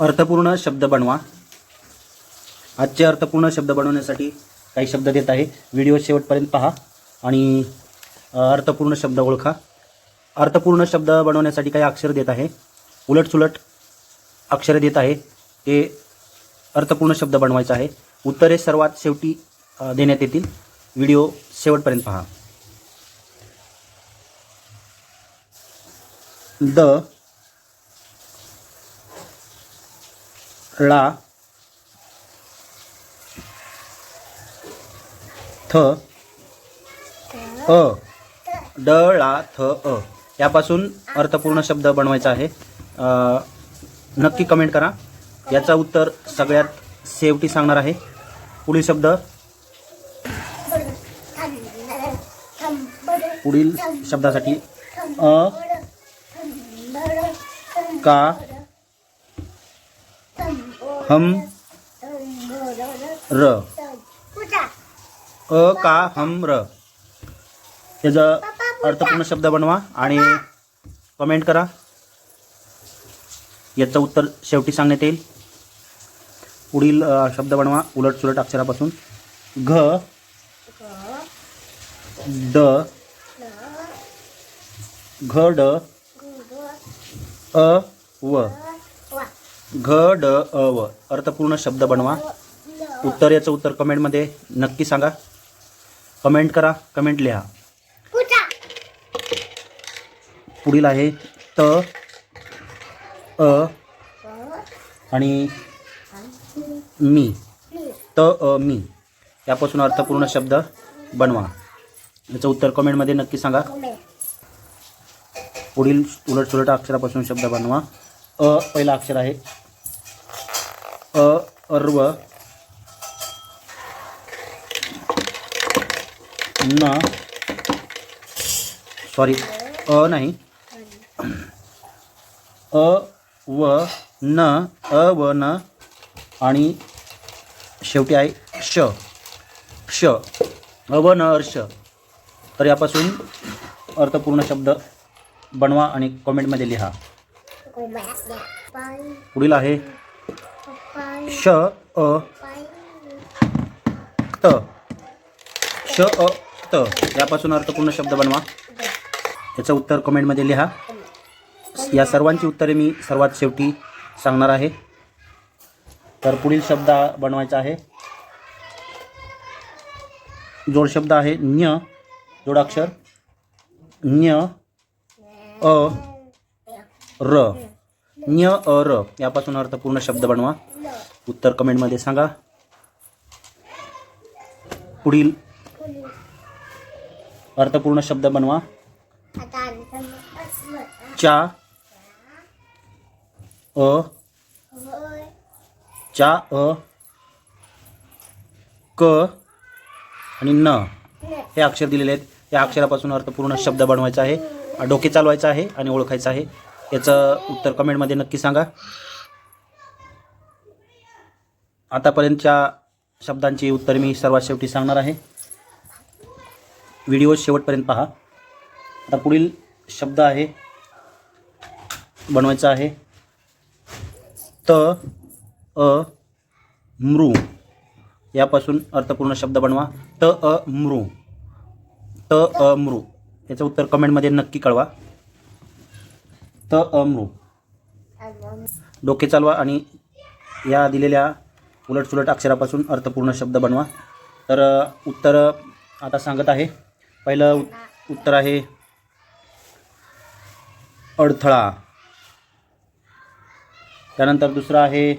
अर्थपूर्ण शब्द बनवा. आजचे अर्थपूर्ण शब्द बनवण्यासाठी काही शब्द देत आहे. व्हिडिओ शेवटपर्यंत पहा आणि अर्थपूर्ण शब्द ओळखा. अर्थपूर्ण शब्द बनवण्यासाठी काही अक्षर देत आहे. उलटसुलट अक्षरे देत आहे. ते अर्थपूर्ण शब्द बनवायचं आहे. उत्तरे सर्वात शेवटी देण्यात येतील. व्हिडिओ शेवटपर्यंत पहा. द ळा थ अ ड ळा थ अ. यापासून अर्थपूर्ण शब्द बनवायचा आहे. नक्की कमेंट करा. याचा उत्तर सगळ्यात शेवटी सांगणार आहे. पुढील शब्द. पुढील शब्दासाठी अ का हम र. अ का हम र. त्याचा अर्थपूर्ण शब्द बनवा आणि कमेंट करा. याचं उत्तर शेवटी सांगण्यात येईल. पुढील शब्द बनवा उलट सुलट अक्षरापासून. घ. ड. घ ड. अ व. घ ड अ व. अर्थपूर्ण शब्द बनवा. उत्तर याचं उत्तर कमेंटमध्ये नक्की सांगा. कमेंट करा कमेंट लिहा. पुढील आहे त अ आणि मी. त अ मी. यापासून अर्थपूर्ण शब्द बनवा. याचं उत्तर कमेंटमध्ये नक्की सांगा. पुढील उलट सुलट अक्षरापासून शब्द बनवा. अ पहिला अक्षर आहे अ अर्व. न. सॉरी अ नाही. अ व न अ व न. आणि शेवटी आहे श. श. अ व न अर्श तर यापासून अर्थपूर्ण शब्द बनवा आणि कमेंटमध्ये लिहा. पुढील आहे श अ त. श अ त. यापासून अर्थपूर्ण शब्द बनवा. याचं उत्तर कमेंटमध्ये लिहा. या सर्वांची उत्तरे मी सर्वात शेवटी सांगणार आहे. तर पुढील शब्द बनवायचा आहे. जोड शब्द आहे न्य जोडाक्षर न्य अ र. न्य अ र. यापासून अर्थपूर्ण शब्द बनवा. उत्तर कमेंटमध्ये सांगा. पुढील. अर्थपूर्ण शब्द बनवा. चा. अ. चा अ. क. आणि न. हे अक्षर दिलेले आहेत. या अक्षरापासून अर्थपूर्ण शब्द बनवायचा आहे. डोके चालवायचं आहे आणि ओळखायचं आहे. याचं उत्तर कमेंटमध्ये नक्की सांगा. आतापर्यंतच्या शब्दांची उत्तर मी सर्वात शेवटी सांगणार आहे. व्हिडिओ शेवटपर्यंत पहा. आता पुढील शब्द आहे. बनवायचा आहे. त अ मृ. यापासून अर्थपूर्ण शब्द बनवा. त अ मृ. त अ मृ. याचं उत्तर कमेंटमध्ये नक्की कळवा. त अ डोके चालवा आणि या दिलेल्या उलटसुलट अक्षरापासून अर्थपूर्ण शब्द बनवा. तर उत्तर आता सांगत आहे. पहिलं उत्तर आहे अडथळा. त्यानंतर दुसरं आहे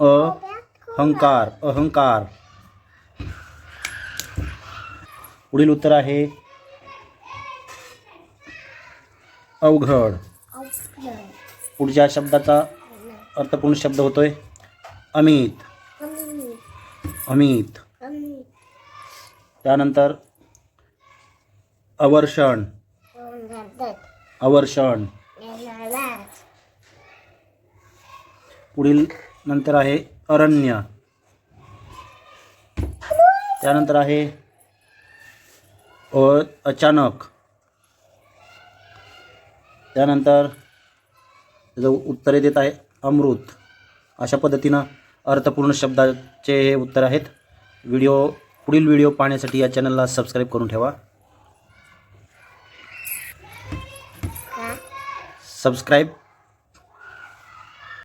अहंकार अहंकार. पुढील उत्तर आहे अवघड. पुढच्या शब्दाचा अर्थपूर्ण शब्द होतोय अमित. अमित. त्यानंतर अवर्षण. अवर्षण. पुढील नंतर आहे अरण्य. त्यानंतर आहे अचानक. त्यानंतर त्याचं उत्तरे देत आहे अमृत. अशा पद्धतीनं अर्थपूर्ण शब्दाचे हे उत्तर आहेत. व्हिडिओ पुढील व्हिडिओ पाहण्यासाठी या चॅनलला सबस्क्राईब करून ठेवा. सबस्क्राईब